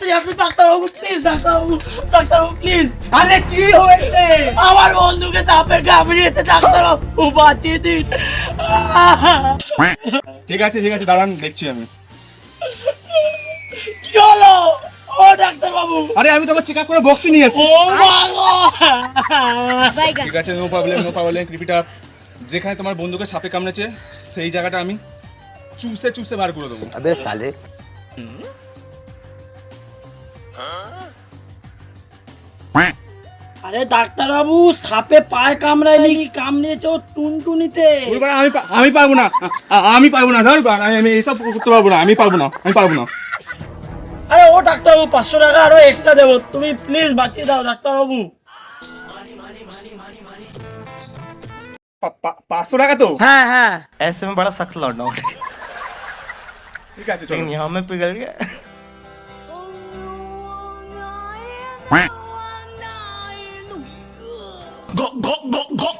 তাড়াতাড়ি আসুন ডাক্তারবাবু প্লিজ ডাক্তারবাবু ডাক্তারবাবু প্লিজ আরে কি হয়েছে? আমার বন্ধুকে সাপে কামড়িয়েছে ডাক্তারবাবু বাঁচিয়ে দিন। ঠিক আছে ঠিক আছে দাঁড়ান দেখছি আমি। কি হলো? ও ডাক্তারবাবু। আরে আমি তোকে চেক আপ করে বক্সি নিয়ে এসেছি ও মা ঠিক আছে নো প্রবলেম নো প্রবলেম কৃপিটা যেখানে তোমার বন্ধুকে সাপে কামড়েছে সেই জায়গাটা আমি চুষে চুষে বার করে দেবো। আবে সালে। আরে ডাক্তারবাবু সাপে পায়ে কামড়ায়নি কামড়িয়েছে ও টুনটুনিতে বলবার আমি পা- আমি পারবো না আ- আমি পারবো না ধর আমি আমি এইসব করতে পারবো না আমি পারবো না আমি পারবো না আরে ও ডাক্তারবাবু পাঁচশো টাকা আরো এক্সট্রা দেবো তুমি প্লিজ বাঁচিয়ে দাও ডাক্তারবাবু পা- পা- পাঁচশো টাকা তো হ্যাঁ হ্যাঁ ऐसे में बड़ा सख्त लौटना उठ ঠিক আছে চলো लेकिन यहाँ में पिघल गया 我我我我。